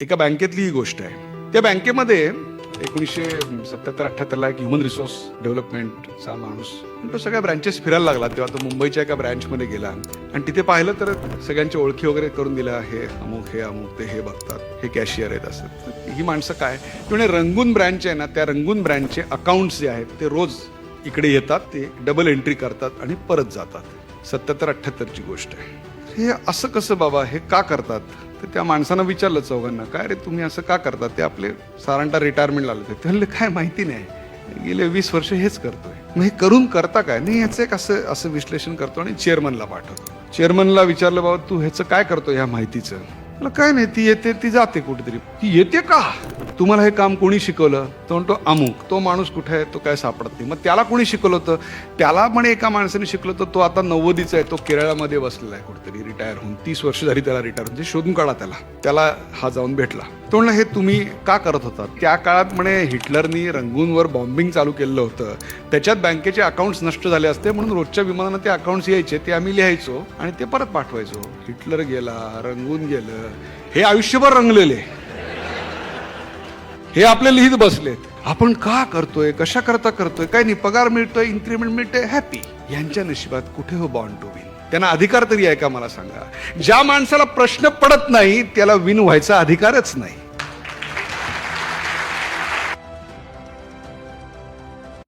एका बँकेतली ही गोष्ट आहे. त्या बँकेमध्ये एकोणीसशे सत्याहत्तर अठ्ठ्याहत्तरला एक ह्युमन रिसोर्स डेव्हलपमेंटचा माणूस तो सगळ्या ब्रँचेस फिरायला लागला. तेव्हा तो मुंबईच्या एका ब्रँचमध्ये गेला. आणि तिथे पाहिलं तर सगळ्यांची ओळखी वगैरे करून दिल्या. हे अमुक हे अमुक ते हे बघतात. हे कॅशियर आहेत असं. ही माणसं काय? म्हणजे रंगून ब्रँच आहे ना त्या रंगून ब्रँचचे अकाउंट्स जे आहेत ते रोज इकडे येतात ते डबल एंट्री करतात आणि परत जातात. सत्याहत्तर अठ्ठ्याहत्तरची गोष्ट आहे. हे असं कसं बाबा? हे का करतात? तर त्या माणसानं विचारलं चौघांना काय रे तुम्ही असं का करता? ते आपले सारांटा रिटायरमेंट आले होते. त्याला काय माहिती नाही. गेले वीस वर्ष हेच करतोय. मग हे करून करता काय? नाही याचं एक असं असं विश्लेषण करतो आणि चेअरमनला पाठवतो. चेअरमनला विचारलं बाबा तू ह्याचं काय करतो ह्या माहितीचं? मला काय नाही ती येते ती जाते कुठेतरी. ती येते का? तुम्हाला हे काम कोणी शिकवलं? तो म्हणतो अमुक. तो माणूस कुठे आहे? तो काय सापडत नाही. मग त्याला कोणी शिकवलं होतं? त्याला म्हणे एका माणसाने शिकलं होतं. तो आता नव्वदीचा आहे. तो केरळामध्ये बसलेला आहे कुठेतरी रिटायर होऊन. तीस वर्ष झाली त्याला रिटायर होऊन. शोधून काढा त्याला. त्याला हा जाऊन भेटला. तो म्हणलं हे तुम्ही का करत होता? त्या काळात म्हणे हिटलरनी रंगूनवर बॉम्बिंग चालू केलं होतं. त्याच्यात बँकेचे अकाउंट्स नष्ट झाले असते. म्हणून रोजच्या विमानानं ते अकाउंट्स यायचे ते आम्ही लिहायचो आणि ते परत पाठवायचो. हिटलर गेला रंगून गेलं. हे आयुष्यभर रंगलेले. हे आपले लिहित बसलेत आपण का करतोय कशा करता करतोय काय नाही पगार मिळतोय इन्क्रीमेंट मिळतोय हॅपी यांच्या नशिबात कुठे हो बॉन्ड टू विन त्यांना अधिकार तरी आहे का मला सांगा? ज्या माणसाला प्रश्न पडत नाही त्याला विन व्हायचा अधिकारच नाही.